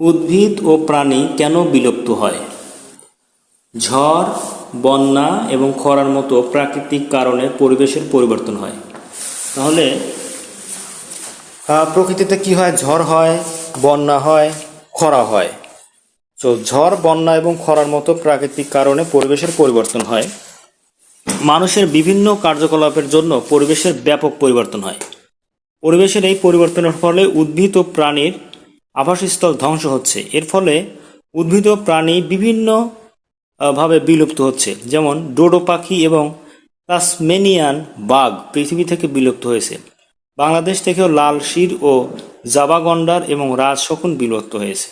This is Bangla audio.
উদ্ভিদ ও প্রাণী কেন বিলুপ্ত হয়? ঝড়, বন্যা এবং খরার মতো প্রাকৃতিক কারণে পরিবেশের পরিবর্তন হয়। তাহলে প্রকৃতিতে কি হয়? ঝড় হয়, বন্যা হয়, খরা হয়। তো ঝড়, বন্যা এবং খরার মতো প্রাকৃতিক কারণে পরিবেশের পরিবর্তন হয়। মানুষের বিভিন্ন কার্যকলাপের জন্য পরিবেশের ব্যাপক পরিবর্তন হয়। পরিবেশের এই পরিবর্তনের ফলে উদ্ভিদ ও প্রাণীর আবাসস্থল ধ্বংস হচ্ছে। এর ফলে উদ্ভিদ ও প্রাণী বিভিন্ন ভাবে বিলুপ্ত হচ্ছে। যেমন ডোডো পাখি এবং তাসমেনিয়ান বাঘ পৃথিবী থেকে বিলুপ্ত হয়েছে। বাংলাদেশ থেকেও লাল শির ও জাবাগন্ডার এবং রাজশকুন বিলুপ্ত হয়েছে।